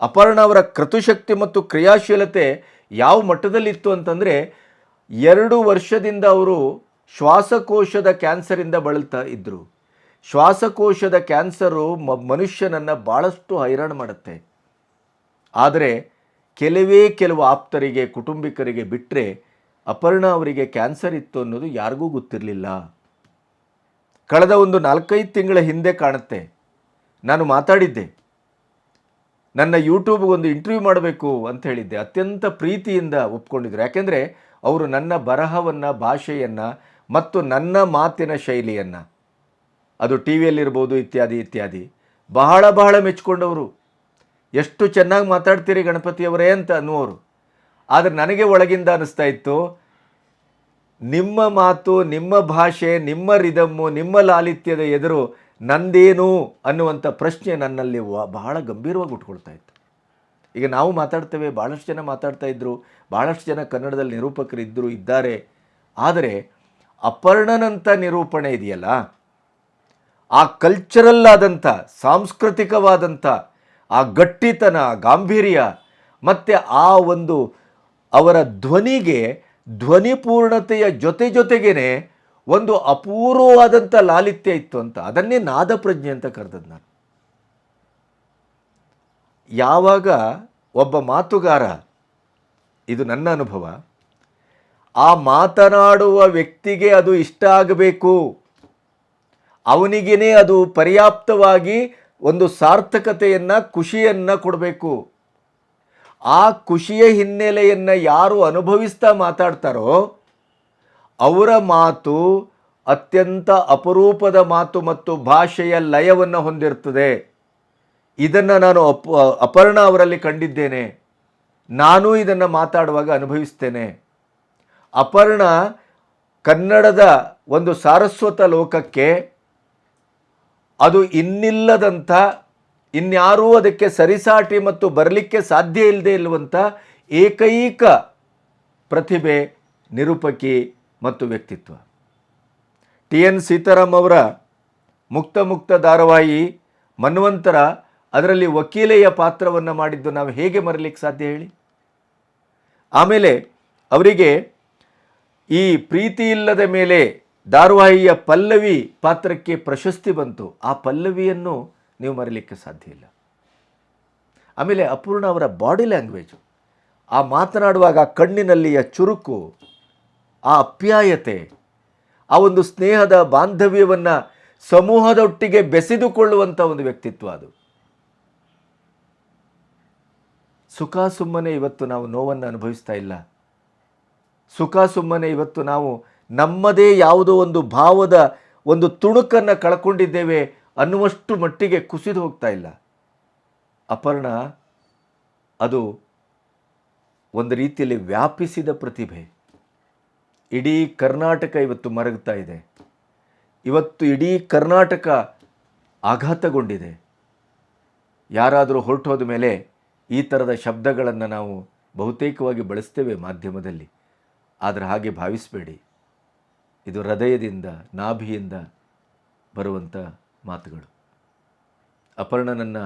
ಅಪರ್ಣ ಅವರ ಕೃತುಶಕ್ತಿ ಮತ್ತು ಕ್ರಿಯಾಶೀಲತೆ ಯಾವ ಮಟ್ಟದಲ್ಲಿತ್ತು ಅಂತಂದರೆ ಎರಡು ವರ್ಷದಿಂದ ಅವರು ಶ್ವಾಸಕೋಶದ ಕ್ಯಾನ್ಸರಿಂದ ಬಳಲ್ತಾ ಇದ್ದರು ಶ್ವಾಸಕೋಶದ ಕ್ಯಾನ್ಸರು ಮನುಷ್ಯನನ್ನು ಭಾಳಷ್ಟು ಹೈರಾಣ ಮಾಡುತ್ತೆ. ಆದರೆ ಕೆಲವೇ ಕೆಲವು ಆಪ್ತರಿಗೆ, ಕುಟುಂಬಿಕರಿಗೆ ಬಿಟ್ಟರೆ ಅಪರ್ಣ ಅವರಿಗೆ ಕ್ಯಾನ್ಸರ್ ಇತ್ತು ಅನ್ನೋದು ಯಾರಿಗೂ ಗೊತ್ತಿರಲಿಲ್ಲ. ಕಳೆದ ಒಂದು ನಾಲ್ಕೈದು ತಿಂಗಳ ಹಿಂದೆ ಕಾಣುತ್ತೆ. ನಾನು ಮಾತಾಡಿದ್ದೆ. ನನ್ನ ಯೂಟ್ಯೂಬ್ಗೆ ಒಂದು ಇಂಟರ್ವ್ಯೂ ಮಾಡಬೇಕು ಅಂತ ಹೇಳಿದ್ದೆ. ಅತ್ಯಂತ ಪ್ರೀತಿಯಿಂದ ಒಪ್ಕೊಂಡಿದ್ರು. ಯಾಕೆಂದರೆ ಅವರು ನನ್ನ ಬರಹವನ್ನು, ಭಾಷೆಯನ್ನು ಮತ್ತು ನನ್ನ ಮಾತಿನ ಶೈಲಿಯನ್ನು, ಅದು ಟಿ ವಿಯಲ್ಲಿರ್ಬೋದು ಇತ್ಯಾದಿ ಇತ್ಯಾದಿ, ಬಹಳ ಬಹಳ ಮೆಚ್ಕೊಂಡವರು ಎಷ್ಟು ಚೆನ್ನಾಗಿ ಮಾತಾಡ್ತೀರಿ ಗಣಪತಿಯವರೇ ಅಂತ ಅನ್ನುವರು ಆದರೆ ನನಗೆ ಒಳಗಿಂದ ಅನ್ನಿಸ್ತಾ ಇತ್ತು, ನಿಮ್ಮ ಮಾತು, ನಿಮ್ಮ ಭಾಷೆ, ನಿಮ್ಮ ರಿದಮ್ಮು, ನಿಮ್ಮ ಲಾಲಿತ್ಯದ ಎದುರು ನಂದೇನು ಅನ್ನುವಂಥ ಪ್ರಶ್ನೆ ನನ್ನಲ್ಲಿ ಬಹಳ ಗಂಭೀರವಾಗಿ ಉಟ್ಕೊಳ್ತಾ ಇತ್ತು. ಈಗ ನಾವು ಮಾತಾಡ್ತೇವೆ ಭಾಳಷ್ಟು ಜನ ಮಾತಾಡ್ತಾ ಇದ್ದರು ಭಾಳಷ್ಟು ಜನ ಕನ್ನಡದಲ್ಲಿ ನಿರೂಪಕರು ಇದ್ದರು ಇದ್ದಾರೆ. ಆದರೆ ಅಪರ್ಣನಂಥ ನಿರೂಪಣೆ ಇದೆಯಲ್ಲ? ಆ ಕಲ್ಚರಲ್ಲಾದಂಥ ಸಾಂಸ್ಕೃತಿಕವಾದಂಥ ಆ ಗಟ್ಟಿತನ, ಗಾಂಭೀರ್ಯ, ಮತ್ತು ಆ ಒಂದು ಅವರ ಧ್ವನಿಗೆ, ಧ್ವನಿಪೂರ್ಣತೆಯ ಜೊತೆ ಜೊತೆಗೇ ಒಂದು ಅಪೂರ್ವವಾದಂಥ ಲಾಲಿತ್ಯ ಇತ್ತು ಅಂತ. ಅದನ್ನೇ ನಾದ ಪ್ರಜ್ಞೆ ಅಂತ ಕರೆದದ್ದು ನಾನು. ಯಾವಾಗ ಒಬ್ಬ ಮಾತುಗಾರ, ಇದು ನನ್ನ ಅನುಭವ, ಆ ಮಾತನಾಡುವ ವ್ಯಕ್ತಿಗೆ ಅದು ಇಷ್ಟ ಆಗಬೇಕು, ಅವನಿಗೇನೆ ಅದು ಪರ್ಯಾಪ್ತವಾಗಿ ಒಂದು ಸಾರ್ಥಕತೆಯನ್ನು, ಖುಷಿಯನ್ನು ಕೊಡಬೇಕು. ಆ ಖುಷಿಯ ಹಿನ್ನೆಲೆಯನ್ನು ಯಾರು ಅನುಭವಿಸ್ತಾ ಮಾತಾಡ್ತಾರೋ, ಅವರ ಮಾತು ಅತ್ಯಂತ ಅಪರೂಪದ ಮಾತು ಮತ್ತು ಭಾಷೆಯ ಲಯವನ್ನು ಹೊಂದಿರ್ತದೆ. ಇದನ್ನು ನಾನು ಅಪ್, ಅಪರ್ಣ ಅವರಲ್ಲಿ ಕಂಡಿದ್ದೇನೆ. ನಾನು ಇದನ್ನು ಮಾತಾಡುವಾಗ ಅನುಭವಿಸ್ತೇನೆ. ಅಪರ್ಣ ಕನ್ನಡದ ಒಂದು ಸಾರಸ್ವತ ಲೋಕಕ್ಕೆ ಅದು ಇನ್ನಿಲ್ಲದಂಥ, ಇನ್ಯಾರೂ ಅದಕ್ಕೆ ಸರಿಸಾಟಿ ಮತ್ತು ಬರಲಿಕ್ಕೆ ಸಾಧ್ಯ ಇಲ್ಲದೆ ಇಲ್ಲವಂಥ ಏಕೈಕ ಪ್ರತಿಭೆ, ನಿರೂಪಕಿ ಮತ್ತು ವ್ಯಕ್ತಿತ್ವ. ಟಿ. ಎನ್. ಸೀತಾರಾಮ್ ಅವರ ಮುಕ್ತ ಮುಕ್ತ ಧಾರಾವಾಹಿ ಮನ್ವಂತರ, ಅದರಲ್ಲಿ ವಕೀಲೆಯ ಪಾತ್ರವನ್ನು ಮಾಡಿದ್ದು ನಾವು ಹೇಗೆ ಮರಲಿಕ್ಕೆ ಸಾಧ್ಯ ಹೇಳಿ? ಆಮೇಲೆ ಅವರಿಗೆ ಈ ಪ್ರೀತಿ ಇಲ್ಲದ ಮೇಲೆ ಧಾರಾವಾಹಿಯ ಪಲ್ಲವಿ ಪಾತ್ರಕ್ಕೆ ಪ್ರಶಸ್ತಿ ಬಂತು. ಆ ಪಲ್ಲವಿಯನ್ನು ನೀವು ಮರೀಲಿಕ್ಕೆ ಸಾಧ್ಯ ಇಲ್ಲ. ಆಮೇಲೆ ಅಪೂರ್ಣ ಅವರ ಬಾಡಿ ಲ್ಯಾಂಗ್ವೇಜು. ಆ ಮಾತನಾಡುವಾಗ ಕಣ್ಣಿನಲ್ಲಿಯ ಚುರುಕು, ಆ ಅಪ್ಯಾಯತೆ, ಆ ಒಂದು ಸ್ನೇಹದ ಬಾಂಧವ್ಯವನ್ನು ಸಮೂಹದೊಟ್ಟಿಗೆ ಬೆಸೆದುಕೊಳ್ಳುವಂಥ ಒಂದು ವ್ಯಕ್ತಿತ್ವ ಅದು. ಸುಖ ಸುಮ್ಮನೆ ಇವತ್ತು ನಾವು ನೋವನ್ನು ಅನುಭವಿಸ್ತಾ ಇಲ್ಲ. ಸುಖ ಸುಮ್ಮನೆ ಇವತ್ತು ನಾವು ನಮ್ಮದೇ ಯಾವುದೋ ಒಂದು ಭಾವದ ಒಂದು ತುಣುಕನ್ನು ಕಳ್ಕೊಂಡಿದ್ದೇವೆ ಅನ್ನುವಷ್ಟು ಮಟ್ಟಿಗೆ ಕುಸಿದು ಹೋಗ್ತಾ ಇಲ್ಲ. ಅಪರ್ಣ, ಅದು ಒಂದು ರೀತಿಯಲ್ಲಿ ವ್ಯಾಪಿಸಿದ ಪ್ರತಿಭೆ. ಇಡೀ ಕರ್ನಾಟಕ ಇವತ್ತು ಮರಗ್ತಾ ಇದೆ. ಇವತ್ತು ಇಡೀ ಕರ್ನಾಟಕ ಆಘಾತಗೊಂಡಿದೆ. ಯಾರಾದರೂ ಹೊರಟೋದ ಮೇಲೆ ಈ ಥರದ ಶಬ್ದಗಳನ್ನು ನಾವು ಬಹುತೇಕವಾಗಿ ಬಳಸ್ತೇವೆ ಮಾಧ್ಯಮದಲ್ಲಿ. ಆದರೆ ಹಾಗೆ ಭಾವಿಸಬೇಡಿ. ಇದು ಹೃದಯದಿಂದ, ನಾಭಿಯಿಂದ ಬರುವಂಥ ಮಾತುಗಳು. ಅಪರ್ಣನನ್ನು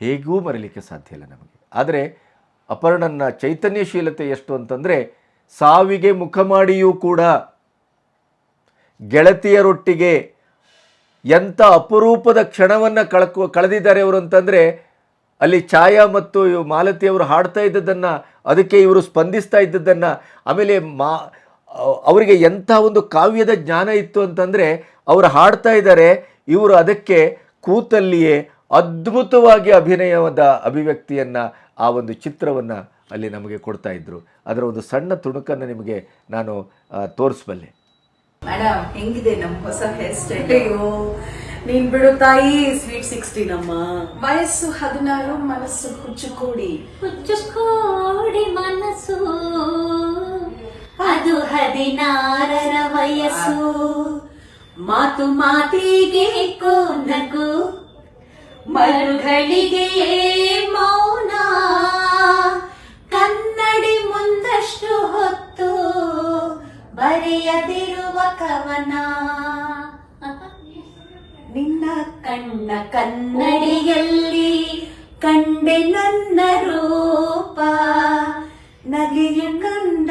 ಹೇಗೂ ಮರೀಲಿಕ್ಕೆ ಸಾಧ್ಯ ಇಲ್ಲ ನಮಗೆ. ಆದರೆ ಅಪರ್ಣನ ಚೈತನ್ಯಶೀಲತೆ ಎಷ್ಟು ಅಂತಂದರೆ ಸಾವಿಗೆ ಮುಖ ಮಾಡಿಯೂ ಕೂಡ ಗೆಳತಿಯರೊಟ್ಟಿಗೆ ಎಂಥ ಅಪರೂಪದ ಕ್ಷಣವನ್ನು ಕಳ್ಕೊ, ಕಳೆದಿದ್ದಾರೆ ಅವರು ಅಂತಂದರೆ ಅಲ್ಲಿ ಛಾಯಾ ಮತ್ತು ಮಾಲತಿಯವರು ಹಾಡ್ತಾ ಇದ್ದದ್ದನ್ನು, ಅದಕ್ಕೆ ಇವರು ಸ್ಪಂದಿಸ್ತಾ ಇದ್ದದ್ದನ್ನು, ಆಮೇಲೆ ಮಾ ಅವರಿಗೆ ಎಂಥ ಒಂದು ಕಾವ್ಯದ ಜ್ಞಾನ ಇತ್ತು ಅಂತಂದರೆ ಅವರು ಹಾಡ್ತಾ ಇದ್ದಾರೆ ಇವರು ಅದಕ್ಕೆ ಕೂತಲ್ಲಿಯೇ ಅದ್ಭುತವಾಗಿ ಅಭಿನಯದ ಅಭಿವ್ಯಕ್ತಿಯನ್ನು ಆ ಒಂದು ಚಿತ್ರವನ್ನು ಅಲ್ಲಿ ನಮಗೆ ಕೊಡ್ತಾ ಇದ್ರು. ಅದರ ಒಂದು ಸಣ್ಣ ತುಣುಕನ್ನು ನಿಮಗೆ ನಾನು ತೋರಿಸ್ಬಲ್ಲೆ. ಮೇಡಮ್ ಹೆಂಗಿದೆ ನಮ್ ಹೊಸ ಹೇರ್ ಸ್ಟೈಲ್ ಅಯ್ಯೋ ನೀನ್ ಬಿಡು ತಾಯಿ ಸ್ವೀಟ್ ಸಿಕ್ಸ್ಟೀನ್ ಅಮ್ಮ ವಯಸ್ಸು ಹದಿನಾರು ಮನಸ್ಸು ಹುಚ್ಚು ಕೂಡಿ ಹುಚ್ಚುಕೋಡಿ ಮನಸ್ಸು. ಅದು ಹದಿನಾರರ ವಯಸ್ಸು. ಮಾತು ಮಾತಿಗೆ ಕೋನಗು ಮರುಗಳಿಗೆ ಮೌನ. ಕನ್ನಡಿ ಮುಂದಷ್ಟು ಹೊತ್ತು ಬರೆಯದಿರುವ ಕವನ. ನಿನ್ನ ಕಣ್ಣ ಕನ್ನಡಿಯಲ್ಲಿ ಕಂಡೆ ನನ್ನ ರೂಪ. ನಗೆಯ ಕಂಡ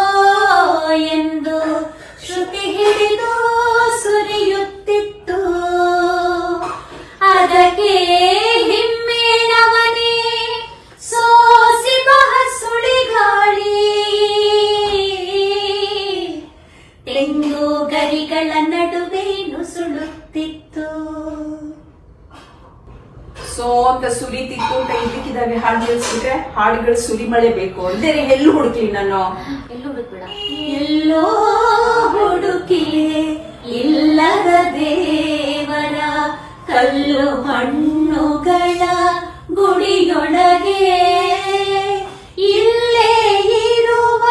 ಅಂತ ಇದ್ದಕ್ಕಿದ್ದಾಗೆ ಹಾಡು ನಿಲ್ಸ್ಬಿಟ್ರೆ ಹಾಡುಗಳು ಸುರಿಮಳೆ ಬೇಕು ಅಂದ್ರೆ ಎಲ್ಲಿ ಹುಡುಕ್ಲಿ ನಾನು. ಎಲ್ಲೂ ಹುಡುಕ್ಬೇಡ. ಎಲ್ಲೋ ಹುಡುಕಿ ಇಲ್ಲದ ದೇವರ ಕಲ್ಲು ಮಣ್ಣುಗಳ ಗುಡಿಯೊಳಗೆ ಇಲ್ಲೇ ಇರುವ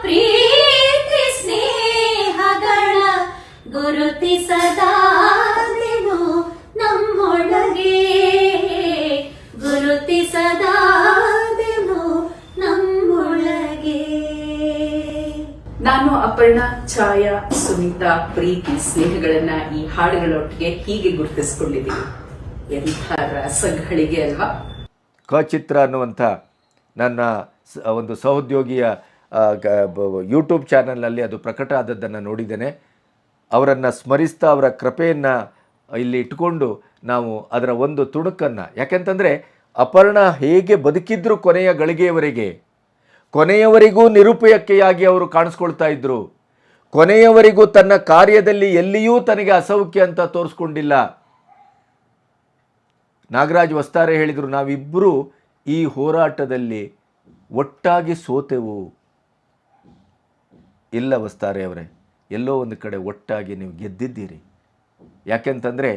ಪ್ರೀತಿ ಸ್ನೇಹಗಳ ಗುರುತಿಸದಾದೆನು ನಮ್ಮೊಳಗೆ. ನಾನು ಅಪರ್ಣ ಛಾಯಾ ಸುನೀತಾ ಪ್ರೀತಿ ಸ್ನೇಹಗಳನ್ನ ಈ ಹಾಡುಗಳೊಟ್ಟಿಗೆ ಹೀಗೆ ಗುರುತಿಸ್ಕೊಂಡಿದ್ದೀನಿ ಎಂಥ ರಸಗಳಿಗೆ ಅಲ್ವಾ? ಕಚಿತ್ರ ಅನ್ನುವಂಥ ನನ್ನ ಒಂದು ಸಹೋದ್ಯೋಗಿಯ ಯೂಟ್ಯೂಬ್ ಚಾನಲ್ನಲ್ಲಿ ಅದು ಪ್ರಕಟ ಆದದ್ದನ್ನು ನೋಡಿದ್ದೇನೆ. ಅವರನ್ನು ಸ್ಮರಿಸ್ತಾ ಅವರ ಕೃಪೆಯನ್ನು ಇಲ್ಲಿ ಇಟ್ಕೊಂಡು ನಾವು ಅದರ ಒಂದು ತುಣುಕನ್ನು ಯಾಕೆಂತಂದರೆ ಅಪರ್ಣ ಹೇಗೆ ಬದುಕಿದ್ರು ಕೊನೆಯ ಗಳಿಗೆಯವರೆಗೆ? ಕೊನೆಯವರೆಗೂ ನಿರುಪಯಕ್ಕೆಯಾಗಿ ಅವರು ಕಾಣಿಸ್ಕೊಳ್ತಾ ಇದ್ದರು ಕೊನೆಯವರೆಗೂ ತನ್ನ ಕಾರ್ಯದಲ್ಲಿ ಎಲ್ಲಿಯೂ ತನಗೆ ಅಸೌಖ್ಯ ಅಂತ ತೋರಿಸ್ಕೊಂಡಿಲ್ಲ. ನಾಗರಾಜ್ ವಸ್ತಾರೆ ಹೇಳಿದರು ನಾವಿಬ್ಬರು ಈ ಹೋರಾಟದಲ್ಲಿ ಒಟ್ಟಾಗಿ ಸೋತೆವು. ಇಲ್ಲ ವಸ್ತಾರೆ ಅವರೇ, ಎಲ್ಲೋ ಒಂದು ಕಡೆ ಒಟ್ಟಾಗಿ ನೀವು ಗೆದ್ದಿದ್ದೀರಿ. ಯಾಕೆಂತಂದರೆ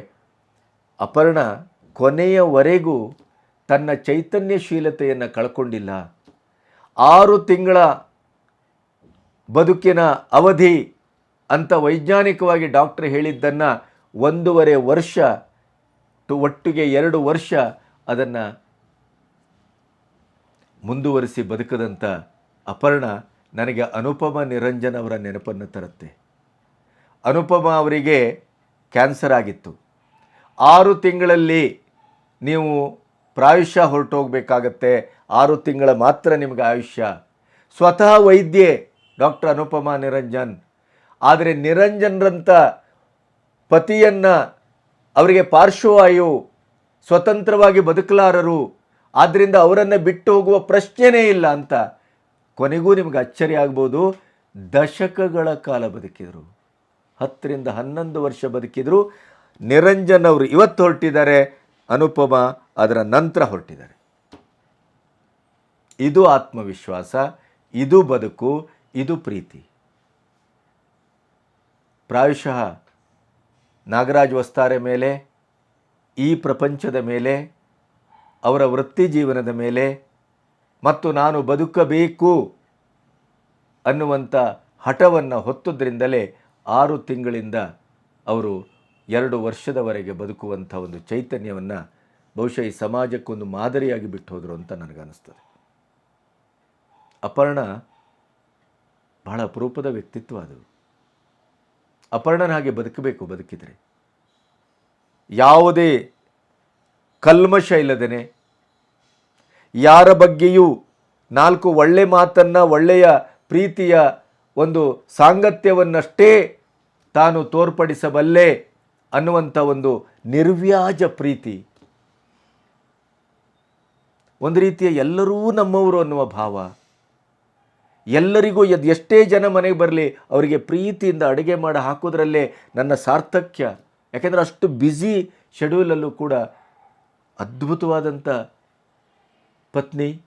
ಅಪರ್ಣ ಕೊನೆಯವರೆಗೂ ತನ್ನ ಚೈತನ್ಯಶೀಲತೆಯನ್ನು ಕಳ್ಕೊಂಡಿಲ್ಲ. ಆರು ತಿಂಗಳ ಬದುಕಿನ ಅವಧಿ ಅಂತ ವೈಜ್ಞಾನಿಕವಾಗಿ ಡಾಕ್ಟರ್ ಹೇಳಿದ್ದನ್ನು ಒಂದೂವರೆ ವರ್ಷ ಟು ಒಟ್ಟಿಗೆ ಎರಡು ವರ್ಷ ಅದನ್ನು ಮುಂದುವರಿಸಿ ಬದುಕದಂಥ ಅಪರ್ಣ ನನಗೆ ಅನುಪಮ ನಿರಂಜನ್ ಅವರ ನೆನಪನ್ನು ತರುತ್ತೆ. ಅನುಪಮ ಅವರಿಗೆ ಕ್ಯಾನ್ಸರ್ ಆಗಿತ್ತು. ಆರು ತಿಂಗಳಲ್ಲಿ ನೀವು ಪ್ರಾಯುಷ್ಯ ಹೊರಟೋಗ್ಬೇಕಾಗತ್ತೆ. ಆರು ತಿಂಗಳ ಮಾತ್ರ ನಿಮಗೆ ಆಯುಷ್ಯ. ಸ್ವತಃ ವೈದ್ಯೆ ಡಾಕ್ಟರ್ ಅನುಪಮ ನಿರಂಜನ್. ಆದರೆ ನಿರಂಜನ್ರಂಥ ಪತಿಯನ್ನು ಅವರಿಗೆ ಪಾರ್ಶ್ವವಾಯು ಸ್ವತಂತ್ರವಾಗಿ ಬದುಕಲಾರರು. ಆದ್ದರಿಂದ ಅವರನ್ನು ಬಿಟ್ಟು ಹೋಗುವ ಪ್ರಶ್ನೆಯೇ ಇಲ್ಲ ಅಂತ. ಕೊನೆಗೂ ನಿಮಗೆ ಅಚ್ಚರಿ ಆಗ್ಬೋದು. ದಶಕಗಳ ಕಾಲ ಬದುಕಿದರು. ಹತ್ತರಿಂದ ಹನ್ನೊಂದು ವರ್ಷ ಬದುಕಿದರು. ನಿರಂಜನ್ ಅವರು ಇವತ್ತು ಹೊರಟಿದ್ದಾರೆ. ಅನುಪಮ ಅದರ ನಂತರ ಹೊರಟಿದ್ದಾರೆ. ಇದು ಆತ್ಮವಿಶ್ವಾಸ, ಇದು ಬದುಕು, ಇದು ಪ್ರೀತಿ. ಪ್ರಾಯಶಃ ನಾಗರಾಜ್ ವಸ್ತಾರೆ ಮೇಲೆ, ಈ ಪ್ರಪಂಚದ ಮೇಲೆ, ಅವರ ವೃತ್ತಿ ಜೀವನದ ಮೇಲೆ, ಮತ್ತು ನಾನು ಬದುಕಬೇಕು ಅನ್ನುವಂಥ ಹಠವನ್ನು ಹೊತ್ತುದರಿಂದಲೇ ಆರು ತಿಂಗಳಿಂದ ಅವರು ಎರಡು ವರ್ಷದವರೆಗೆ ಬದುಕುವಂಥ ಒಂದು ಚೈತನ್ಯವನ್ನು ಬಹುಶಃ ಈ ಸಮಾಜಕ್ಕೊಂದು ಮಾದರಿಯಾಗಿ ಬಿಟ್ಟು ಹೋದರು ಅಂತ ನನಗನ್ನಿಸ್ತದೆ. ಅಪರ್ಣ ಬಹಳ ಅಪರೂಪದ ವ್ಯಕ್ತಿತ್ವ ಅದು. ಅಪರ್ಣನ ಹಾಗೆ ಬದುಕಬೇಕು, ಬದುಕಿದರೆ. ಯಾವುದೇ ಕಲ್ಮಶ ಇಲ್ಲದೇನೆ ಯಾರ ಬಗ್ಗೆಯೂ ನಾಲ್ಕು ಒಳ್ಳೆ ಮಾತನ್ನು, ಒಳ್ಳೆಯ ಪ್ರೀತಿಯ ಒಂದು ಸಾಂಗತ್ಯವನ್ನಷ್ಟೇ ತಾನು ತೋರ್ಪಡಿಸಬಲ್ಲೆ ಅನ್ನುವಂಥ ಒಂದು ನಿರ್ವ್ಯಾಜ ಪ್ರೀತಿ ಒಂದು ರೀತಿಯ ಎಲ್ಲರೂ ನಮ್ಮವರು ಅನ್ನುವ ಭಾವ. ಎಲ್ಲರಿಗೂ ಎದ್ ಎಷ್ಟೇ ಜನ ಮನೆಗೆ ಬರಲಿ, ಅವರಿಗೆ ಪ್ರೀತಿಯಿಂದ ಅಡುಗೆ ಮಾಡಿ ಹಾಕೋದ್ರಲ್ಲೇ ನನ್ನ ಸಾರ್ಥಕ್ಯ. ಯಾಕೆಂದರೆ ಅಷ್ಟು ಬ್ಯುಸಿ ಶೆಡ್ಯೂಲಲ್ಲೂ ಕೂಡ ಅದ್ಭುತವಾದಂಥ ಪತ್ನಿ,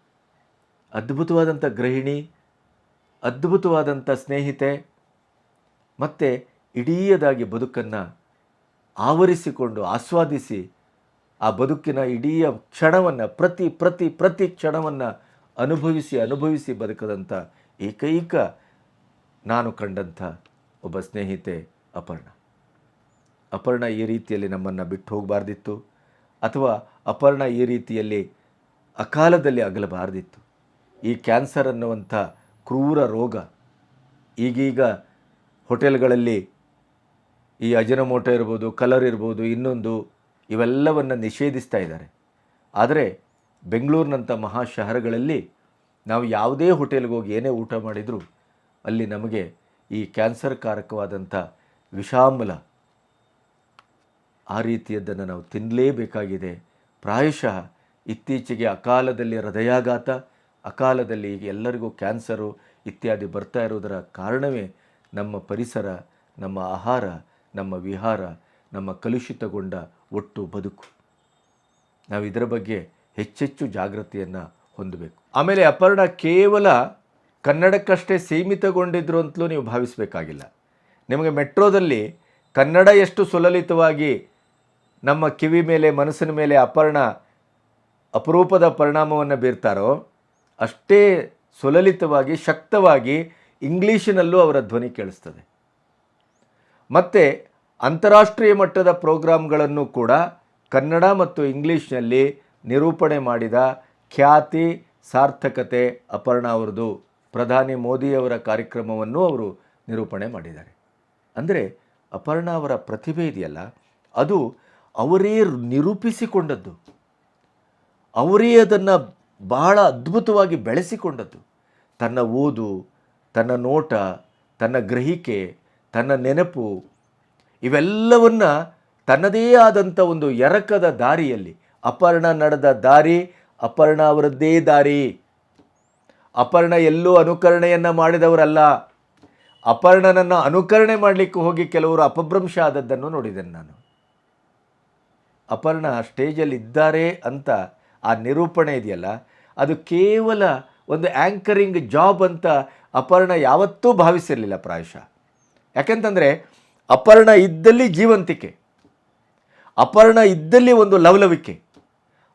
ಅದ್ಭುತವಾದಂಥ ಗೃಹಿಣಿ, ಅದ್ಭುತವಾದಂಥ ಸ್ನೇಹಿತೆ, ಮತ್ತು ಇಡೀಯದಾಗಿ ಬದುಕನ್ನು ಆವರಿಸಿಕೊಂಡು, ಆಸ್ವಾದಿಸಿ ಆ ಬದುಕಿನ ಇಡೀ ಕ್ಷಣವನ್ನು, ಪ್ರತಿ ಪ್ರತಿ ಪ್ರತಿ ಕ್ಷಣವನ್ನು ಅನುಭವಿಸಿ ಅನುಭವಿಸಿ ಬದುಕದಂಥ ಏಕೈಕ ನಾನು ಕಂಡಂಥ ಒಬ್ಬ ಸ್ನೇಹಿತೆ ಅಪರ್ಣ. ಅಪರ್ಣ ಈ ರೀತಿಯಲ್ಲಿ ನಮ್ಮನ್ನು ಬಿಟ್ಟು ಹೋಗಬಾರ್ದಿತ್ತು, ಅಥವಾ ಅಪರ್ಣ ಈ ರೀತಿಯಲ್ಲಿ ಅಕಾಲದಲ್ಲಿ ಅಗಲಬಾರ್ದಿತ್ತು. ಈ ಕ್ಯಾನ್ಸರ್ ಅನ್ನುವಂಥ ಕ್ರೂರ ರೋಗ ಈಗೀಗ ಹೋಟೆಲ್ಗಳಲ್ಲಿ ಈ ಅಜಿನಮೋಟೋ ಇರ್ಬೋದು, ಕಲರ್ ಇರ್ಬೋದು, ಇನ್ನೊಂದು ಇವೆಲ್ಲವನ್ನು ನಿಷೇಧಿಸ್ತಾ ಇದ್ದಾರೆ. ಆದರೆ ಬೆಂಗಳೂರಿನಂಥ ಮಹಾ ಶಹರಗಳಲ್ಲಿ ನಾವು ಯಾವುದೇ ಹೋಟೆಲ್ಗೆ ಹೋಗಿ ಏನೇ ಊಟ ಮಾಡಿದರೂ ಅಲ್ಲಿ ನಮಗೆ ಈ ಕ್ಯಾನ್ಸರ್ ಕಾರಕವಾದಂಥ ವಿಷಾಂಬಲ ಆ ರೀತಿಯದ್ದನ್ನು ನಾವು ತಿನ್ನಲೇಬೇಕಾಗಿದೆ ಪ್ರಾಯಶಃ ಇತ್ತೀಚೆಗೆ ಅಕಾಲದಲ್ಲಿ ಹೃದಯಾಘಾತ, ಅಕಾಲದಲ್ಲಿ ಈಗ ಎಲ್ಲರಿಗೂ ಕ್ಯಾನ್ಸರು ಇತ್ಯಾದಿ ಬರ್ತಾ ಇರೋದರ ಕಾರಣವೇ ನಮ್ಮ ಪರಿಸರ, ನಮ್ಮ ಆಹಾರ, ನಮ್ಮ ವಿಹಾರ, ನಮ್ಮ ಕಲುಷಿತಗೊಂಡ ಒಟ್ಟು ಬದುಕು. ನಾವು ಇದರ ಬಗ್ಗೆ ಹೆಚ್ಚೆಚ್ಚು ಜಾಗೃತಿಯನ್ನು ಹೊಂದಬೇಕು. ಆಮೇಲೆ ಅಪರ್ಣ ಕೇವಲ ಕನ್ನಡಕ್ಕಷ್ಟೇ ಸೀಮಿತಗೊಂಡಿದ್ರು ಅಂತಲೂ ನೀವು ಭಾವಿಸಬೇಕಾಗಿಲ್ಲ. ನಿಮಗೆ ಮೆಟ್ರೋದಲ್ಲಿ ಕನ್ನಡ ಎಷ್ಟು ಸುಲಲಿತವಾಗಿ ನಮ್ಮ ಕಿವಿ ಮೇಲೆ, ಮನಸ್ಸಿನ ಮೇಲೆ ಅಪರ್ಣ ಅಪರೂಪದ ಪರಿಣಾಮವನ್ನು ಬೀರ್ತಾರೋ, ಅಷ್ಟೇ ಸುಲಲಿತವಾಗಿ, ಶಕ್ತವಾಗಿ ಇಂಗ್ಲೀಷಿನಲ್ಲೂ ಅವರ ಧ್ವನಿ ಕೇಳಿಸ್ತದೆ. ಮತ್ತು ಅಂತಾರಾಷ್ಟ್ರೀಯ ಮಟ್ಟದ ಪ್ರೋಗ್ರಾಮ್ಗಳನ್ನು ಕೂಡ ಕನ್ನಡ ಮತ್ತು ಇಂಗ್ಲೀಷ್ನಲ್ಲಿ ನಿರೂಪಣೆ ಮಾಡಿದ ಖ್ಯಾತಿ, ಸಾರ್ಥಕತೆ ಅಪರ್ಣ ಅವರದು ಪ್ರಧಾನಿ ಮೋದಿಯವರ ಕಾರ್ಯಕ್ರಮವನ್ನು ಅವರು ನಿರೂಪಣೆ ಮಾಡಿದ್ದಾರೆ. ಅಂದರೆ ಅಪರ್ಣ ಅವರ ಪ್ರತಿಭೆ ಇದೆಯಲ್ಲ, ಅದು ಅವರೇ ನಿರೂಪಿಸಿಕೊಂಡದ್ದು. ಅವರೇ ಅದನ್ನು ಬಹಳ ಅದ್ಭುತವಾಗಿ ಬೆಳೆಸಿಕೊಂಡದ್ದು. ತನ್ನ ಓದು, ತನ್ನ ನೋಟ, ತನ್ನ ಗ್ರಹಿಕೆ, ತನ್ನ ನೆನಪು ಇವೆಲ್ಲವನ್ನ ತನ್ನದೇ ಆದಂಥ ಒಂದು ಎರಕದ ದಾರಿಯಲ್ಲಿ, ಅಪರ್ಣ ನಡೆದ ದಾರಿ, ಅಪರ್ಣ ಅವರದ್ದೇ ದಾರಿ. ಅಪರ್ಣ ಎಲ್ಲೂ ಅನುಕರಣೆಯನ್ನು ಮಾಡಿದವರಲ್ಲ. ಅಪರ್ಣನನ್ನು ಅನುಕರಣೆ ಮಾಡಲಿಕ್ಕೆ ಹೋಗಿ ಕೆಲವರು ಅಪಭ್ರಂಶ ಆದದ್ದನ್ನು ನೋಡಿದ್ದೇನೆ ನಾನು. ಅಪರ್ಣ ಸ್ಟೇಜಲ್ಲಿ ಇದ್ದಾರೆ ಅಂತ ಆ ನಿರೂಪಣೆ ಇದೆಯಲ್ಲ, ಅದು ಕೇವಲ ಒಂದು ಆ್ಯಂಕರಿಂಗ್ ಜಾಬ್ ಅಂತ ಅಪರ್ಣ ಯಾವತ್ತೂ ಭಾವಿಸಿರಲಿಲ್ಲ ಪ್ರಾಯಶಃ. ಯಾಕೆಂತಂದರೆ ಅಪರ್ಣ ಇದ್ದಲ್ಲಿ ಜೀವಂತಿಕೆ, ಅಪರ್ಣ ಇದ್ದಲ್ಲಿ ಒಂದು ಲವಲವಿಕೆ,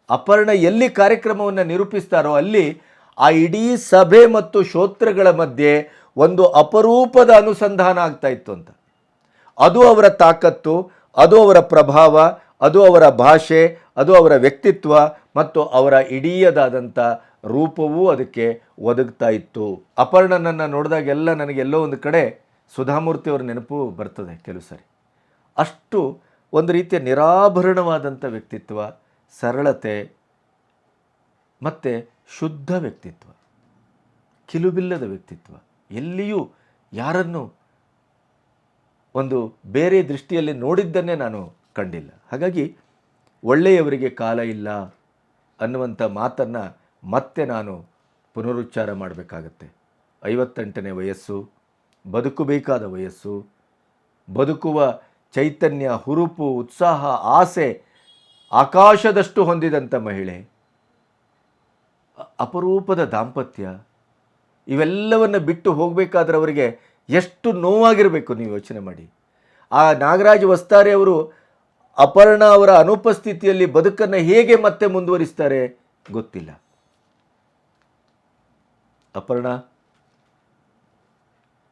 ಅಪರ್ಣ ಎಲ್ಲಿ ಕಾರ್ಯಕ್ರಮವನ್ನು ನಿರೂಪಿಸ್ತಾರೋ ಅಲ್ಲಿ ಆ ಇಡೀ ಸಭೆ ಮತ್ತು ಶ್ರೋತ್ರಗಳ ಮಧ್ಯೆ ಒಂದು ಅಪರೂಪದ ಅನುಸಂಧಾನ ಆಗ್ತಾ ಇತ್ತು ಅಂತ. ಅದು ಅವರ ತಾಕತ್ತು, ಅದು ಅವರ ಪ್ರಭಾವ, ಅದು ಅವರ ಭಾಷೆ, ಅದು ಅವರ ವ್ಯಕ್ತಿತ್ವ ಮತ್ತು ಅವರ ಇಡೀಯದಾದಂಥ ರೂಪವೂ ಅದಕ್ಕೆ ಒದಗ್ತಾ ಇತ್ತು. ಅಪರ್ಣನನ್ನು ನೋಡಿದಾಗೆಲ್ಲ ನನಗೆ ಎಲ್ಲೋ ಒಂದು ಕಡೆ ಸುಧಾಮೂರ್ತಿಯವರ ನೆನಪು ಬರ್ತದೆ ಕೆಲವು ಸಾರಿ. ಅಷ್ಟು ಒಂದು ರೀತಿಯ ನಿರಾಭರಣವಾದಂಥ ವ್ಯಕ್ತಿತ್ವ, ಸರಳತೆ ಮತ್ತು ಶುದ್ಧ ವ್ಯಕ್ತಿತ್ವ, ಕಿಲುಬಿಲ್ಲದ ವ್ಯಕ್ತಿತ್ವ, ಎಲ್ಲಿಯೂ ಯಾರನ್ನು ಒಂದು ಬೇರೆ ದೃಷ್ಟಿಯಲ್ಲಿ ನೋಡಿದ್ದನ್ನೇ ನಾನು ಕಂಡಿಲ್ಲ. ಹಾಗಾಗಿ ಒಳ್ಳೆಯವರಿಗೆ ಕಾಲ ಇಲ್ಲ ಅನ್ನುವಂಥ ಮಾತನ್ನು ಮತ್ತೆ ನಾನು ಪುನರುಚ್ಚಾರ ಮಾಡಬೇಕಾಗತ್ತೆ. ಐವತ್ತೆಂಟನೇ ವಯಸ್ಸು ಬದುಕಬೇಕಾದ ವಯಸ್ಸು, ಬದುಕುವ ಚೈತನ್ಯ, ಹುರುಪು, ಉತ್ಸಾಹ, ಆಸೆ ಆಕಾಶದಷ್ಟು ಹೊಂದಿದಂಥ ಮಹಿಳೆ, ಅಪರೂಪದ ದಾಂಪತ್ಯ, ಇವೆಲ್ಲವನ್ನು ಬಿಟ್ಟು ಹೋಗಬೇಕಾದ್ರೆ ಅವರಿಗೆ ಎಷ್ಟು ನೋವಾಗಿರಬೇಕು ನೀವು ಯೋಚನೆ ಮಾಡಿ. ಆ ನಾಗರಾಜ್ ವಸ್ತಾರೆ ಅವರು ಅಪರ್ಣ ಅವರ ಅನುಪಸ್ಥಿತಿಯಲ್ಲಿ ಬದುಕನ್ನು ಹೇಗೆ ಮತ್ತೆ ಮುಂದುವರಿಸ್ತಾರೆ ಗೊತ್ತಿಲ್ಲ. ಅಪರ್ಣ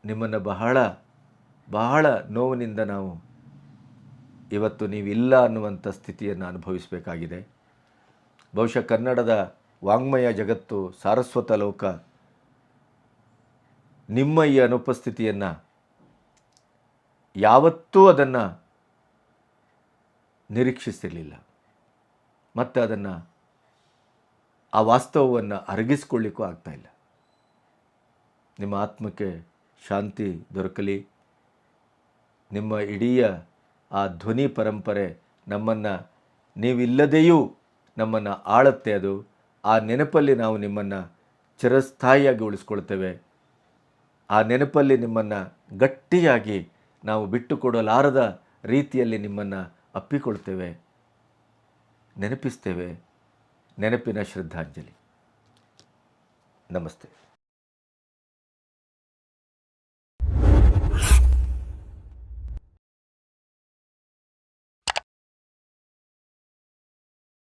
ನಿಮ್ಮನ್ನು ಬಹಳ ಬಹಳ ನೋವಿನಿಂದ ನಾವು ಇವತ್ತು ನೀವಿಲ್ಲ ಅನ್ನುವಂಥ ಸ್ಥಿತಿಯನ್ನು ಅನುಭವಿಸಬೇಕಾಗಿದೆ. ಬಹುಶಃ ಕನ್ನಡದ ವಾಂಗ್ಮಯ ಜಗತ್ತು, ಸಾರಸ್ವತ ಲೋಕ, ನಿಮ್ಮ ಈ ಅನುಪಸ್ಥಿತಿಯನ್ನು ಯಾವತ್ತೂ ಅದನ್ನು ನಿರೀಕ್ಷಿಸಿರಲಿಲ್ಲ. ಮತ್ತು ಅದನ್ನು ಆ ವಾಸ್ತವವನ್ನು ಅರಗಿಸ್ಕೊಳ್ಳಿಕ್ಕೂ ಆಗ್ತಾ ಇಲ್ಲ. ನಿಮ್ಮ ಆತ್ಮಕ್ಕೆ ಶಾಂತಿ ದೊರಕಲಿ. ನಿಮ್ಮ ಇಡೀ ಆ ಧ್ವನಿ ಪರಂಪರೆ ನಮ್ಮನ್ನು ನೀವಿಲ್ಲದೆಯೂ ನಮ್ಮನ್ನು ಆಳುತ್ತೆ ಅದು. ಆ ನೆನಪಲ್ಲಿ ನಾವು ನಿಮ್ಮನ್ನು ಚಿರಸ್ಥಾಯಿಯಾಗಿ ಉಳಿಸ್ಕೊಳ್ತೇವೆ. ಆ ನೆನಪಲ್ಲಿ ನಿಮ್ಮನ್ನು ಗಟ್ಟಿಯಾಗಿ ನಾವು ಬಿಟ್ಟುಕೊಡಲಾರದ ರೀತಿಯಲ್ಲಿ ನಿಮ್ಮನ್ನು ಅಪ್ಪಿಕೊಳ್ತೇವೆ. ನೆನಪಿಸ್ತೇವೆ. ನೆನಪಿನ ಶ್ರದ್ಧಾಂಜಲಿ. ನಮಸ್ತೆ.